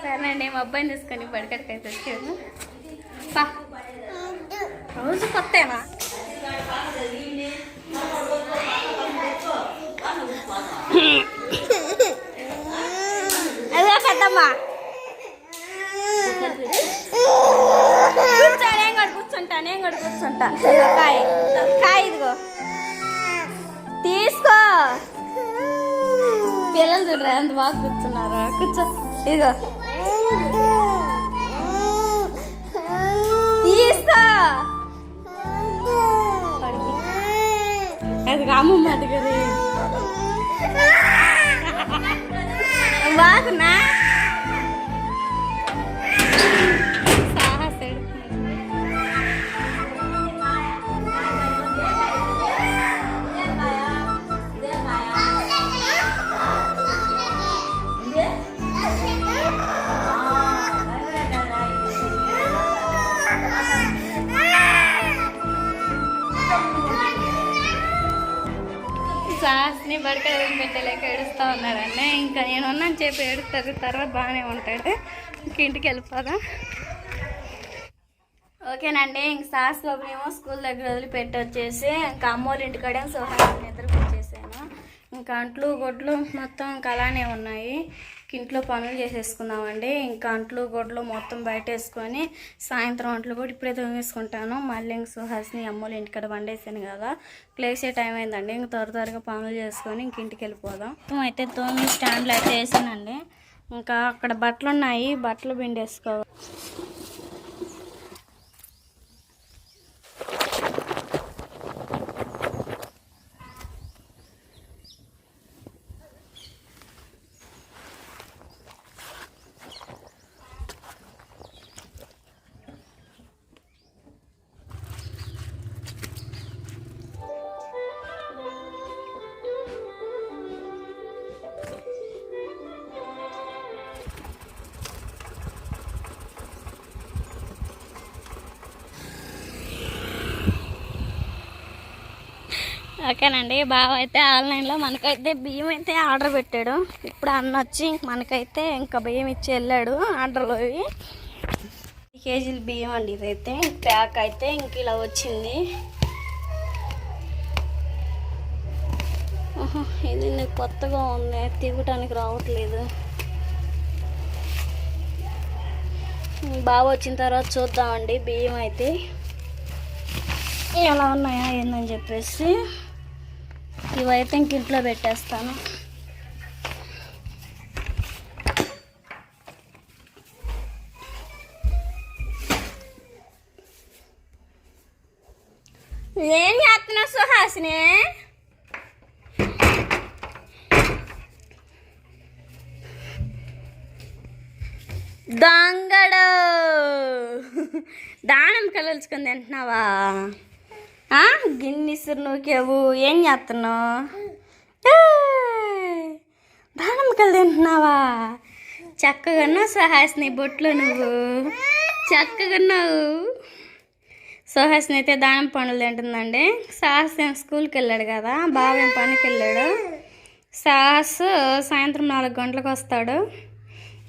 సరేనండి మా అబ్బాయిని తీసుకొని బడికడికి అయితే వచ్చాను పా. రోజు కొత్తేనా? అదే పెద్దమ్మా. కూర్చో కూడా కూర్చుంటా నేను కూడా కూర్చుంటా. కాయ కాయ ఇదిగో. తీసుకో. పిల్లలు చూడరా ఎంత బాగా కూర్చున్నారా కూర్చో ఇదిగో తీసుకో పడుకో. అది అమ్మమ్మ అది నీ బడికడ పెట్టలేక ఏడుస్తూ ఉన్నాడండి ఇంకా నేను ఉన్నాను చెప్పి ఏడుస్తారు తర్వాత బాగానే ఉంటాడు ఇంక ఇంటికి వెళ్ళిపోదా. ఓకేనండి ఇంక సాహస్ బాబునేమో స్కూల్ దగ్గర వదిలిపెట్టి వచ్చేసి ఇంకా అమ్మోళ్ళ ఇంటికాడే సోహాన్ని నిద్రపోయి వచ్చేసాను ఇంకా అంట్లు గొడ్లు మొత్తం ఇంకా అలానే ఉన్నాయి. ఇంట్లో పనులు చేసేసుకుందామండి. ఇంకా అంట్లు గొడ్లు మొత్తం బయట వేసుకొని సాయంత్రం అంట్లు కూడా ఇప్పుడే తొంగేసుకుంటాను మళ్ళీ ఇంక సుహాస్ని అమ్మోళ్ళ ఇంటికాడ వండేసాను కదా. క్లేసే టైం అయిందండి. ఇంక త్వర త్వరగా పనులు చేసుకొని ఇంక ఇంటికి వెళ్ళిపోదాం. మొత్తం అయితే తోమి స్టాండ్లు అయితే వేసానండి. ఇంకా అక్కడ బట్టలు ఉన్నాయి బట్టలు పిండేసుకోవాలి. ఓకేనండి బావ అయితే ఆన్లైన్లో మనకైతే బియ్యం అయితే ఆర్డర్ పెట్టాడు. ఇప్పుడు అన్న వచ్చి మనకైతే ఇంకా బియ్యం ఇచ్చి వెళ్ళాడు ఆర్డర్లో కేజీలు బియ్యం అండి ఇదైతే. ప్యాక్ అయితే ఇంక ఇలా వచ్చింది. ఇది నాకు కొత్తగా ఉంది? తిరగటానికి రావట్లేదు. బాగా వచ్చిన తర్వాత చూద్దామండి బియ్యం అయితే. ఎలా ఉన్నాయా ఏందని చెప్పేసి. ఇవైతే ఇంక ఇంట్లో పెట్టేస్తాను. ఏం చేస్తున్నావు సుహాసిని? దొంగడు. దానం కలుచుకుంది తింటున్నావా? ఆ? గిన్నిసురు నూకేవు ఏం చేస్తున్నావు? ఏయ్! దానిమ్మకాయలు తింటున్నావా? చక్కగా సుహాసిని బొట్లో నువ్వు. చక్కగాన్నావు సుహాసిని అయితే దానం పనులు తింటుందండి. సాహస్ స్కూల్కి వెళ్ళాడు కదా బావ పనికి వెళ్ళాడు. సాహస్ సాయంత్రం నాలుగు గంటలకు వస్తాడు.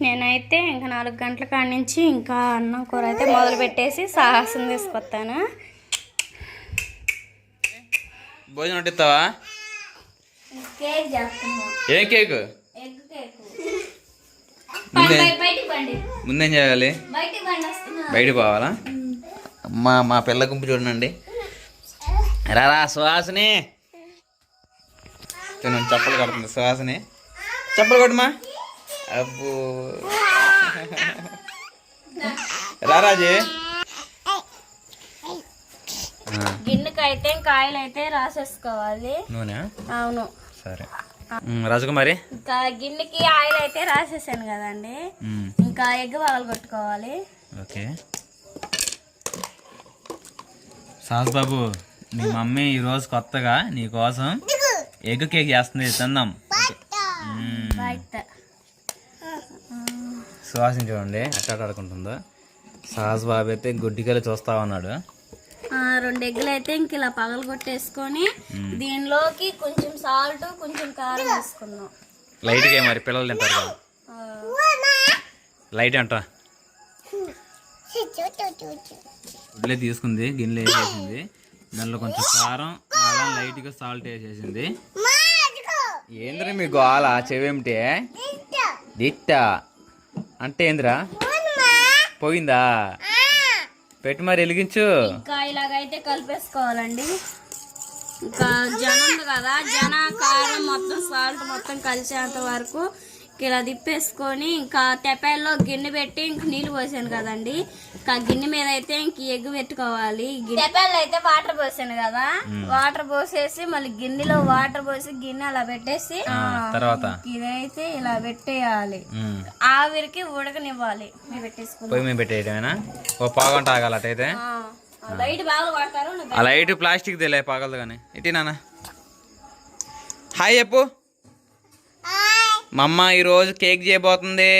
నేనైతే ఇంకా నాలుగు గంటల కాడి నుంచి ఇంకా అన్నం కూర అయితే మొదలు పెట్టేసి సాహసం తీసుకొస్తాను. భోజనం వడ్డిస్తావా? చేస్తున్నాం. ఏం కేక్? ముందే చేయాలి? బయటికి బయట పోవాలా? మా మా పిల్ల గుంపు చూడండి. రారా సుహాసిని. తిను చెప్పలు కడుతుంది సుహాసిని. చెప్పలు కొట్టమా అబ్బో. రారాజీ. గిన్నెకి అయితే కాయలు అయితే రాసేసుకోవాలి. నూనె? అవును. సరే. రాజకుమారి? ఇంకా గిన్నెకి ఆయిల్ అయితే రాసేసాను కదండి. ఇంకా ఎగ్ పగలు కొట్టుకోవాలి ఓకే. సాస్ బాబు మీ మమ్మీ ఈరోజు కొత్తగా నీ కోసం ఎగ్ కేక్ చేస్తుంది. తిందాం. సువాసన చూడండి ఎట్లా ఆడుకుంటుందో? సాస్ బాబు అయితే గుడ్డికలు చూస్తా ఉన్నాడు. రెండు ఎగ్గులు అయితే ఇంక ఇలా పగలు కొట్టేసుకొని దీనిలోకి కొంచెం సాల్ట్ కొంచెం కారం వేసుకున్నాం. లైట్గా మరి? పిల్లలు తింటారు కదా. లైట్ అంట? గుడ్లే తీసుకుంది గిన్నెలో వేసేసింది. దానిలో కొంచెం కారం అలా లైట్గా సాల్ట్ వేసేసింది. ఏంద్రా మీ గోల? చెవేమిటే దిట్ట. అంటే ఏంద్రా? పోయిందా? పెట్టి మరి వెలిగించు. ఇంకా ఇలాగైతే కలిపేసుకోవాలండి. ఇంకా జనం ఉంది కదా జన కారం మొత్తం సాల్ట్ మొత్తం కలిసేంత వరకు ఇలా తిప్పేసుకొని ఇంకా తెపాల్లో గిన్నె పెట్టి ఇంక నీళ్ళు పోసాను కదండి. ఇంకా గిన్నె మీద అయితే ఇంక ఎగ్గు పెట్టుకోవాలి. తెపాల్లో అయితే వాటర్ పోసాను కదా. వాటర్ పోసేసి మళ్ళీ గిన్నెలో వాటర్ పోసి గిన్నె అలా పెట్టేసి ఆ, తర్వాత? ఇదైతే ఇలా పెట్టేయాలి. ఆవిరికి ఉడకనివ్వాలి. పొయ్యి పెట్టేయటమేనా? ఓ ఆ, లైట్ బాగా వాడతారు నువ్వు ఆ లైట్ ప్లాస్టిక్ తెలియ పగలదు కానీ. ఇటీ నాన్న. హాయ్ చెప్పు. మా అమ్మ ఈరోజు కేక్ చేయబోతుంది.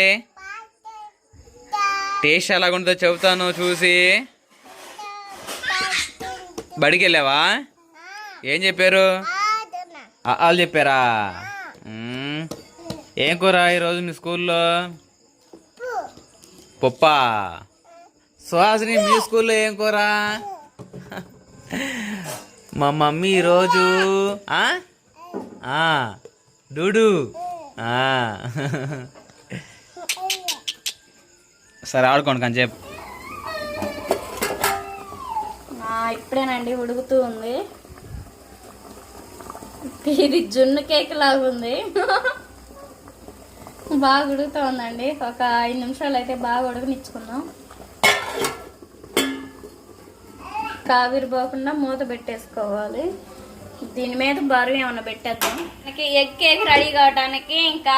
టేస్ట్ ఎలాగుంటుందో చెబుతాను చూసి. బడికి వెళ్ళావా ఏం చెప్పారు? వాళ్ళు చెప్పారా? ఏం కూర ఈరోజు మీ స్కూల్లో? పప్పా? సుహాసిని మీ స్కూల్లో ఏం కూర? మా మమ్మీ ఈరోజు డూడు. సరే ఆడుకోండి కొంచెంసేపు ఇప్పుడేనండి ఉడుకుతూ ఉంది. ఇది జున్ను కేక్ లాగా ఉంది. బాగా ఉడుకుతూ ఉందండి. ఒక ఐదు నిమిషాలు అయితే బాగా ఉడకనిచ్చుకుందాం కావిరి పోకుండా మూత పెట్టేసుకోవాలి. దీని మీద బరువు ఏమన్నా పెట్టేద్దాం? మనకి ఎగ్ కేక్ రెడీ కావడానికి ఇంకా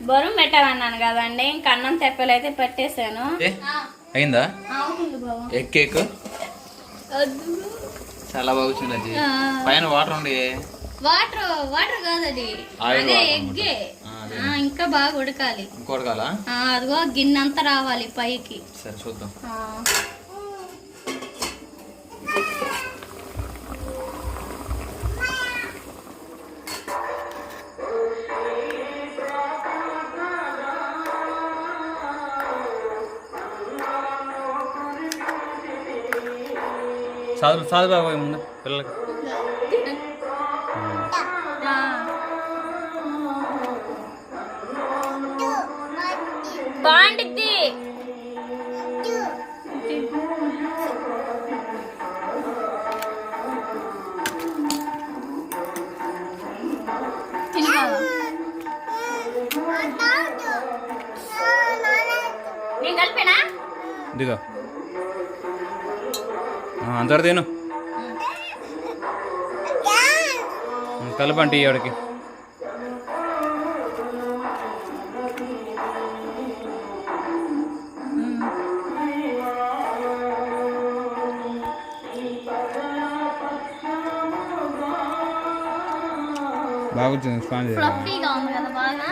బరువు పెట్టాలన్నాను కదండి. ఇంకా అన్నం తెప్పలు అయితే పెట్టేశాను. అయిందా? Egg cake? చాలా బాగా వచ్చింది అది. పైన వాటర్ ఉండి. వాటర్ వాటర్ కాదది అదే. ఎగ్గే. ఇంకా బాగా ఉడకాలి. ఇంకోటి కాలా ఆ, అదిగో గిన్నె అంతా రావాలి పైకి. సరే చూద్దాం. సాధు సాధు బాబు ముందు పిల్లలకి ఆ. బాగుండిద్ది తిను బావ. నేను కలిపానా ఇదిగో అందరు తిను. కలపండి ఈవిడకి బాగా వచ్చింది స్పాంజ్ ఫ్లఫీగా ఉంది కదా బాగా?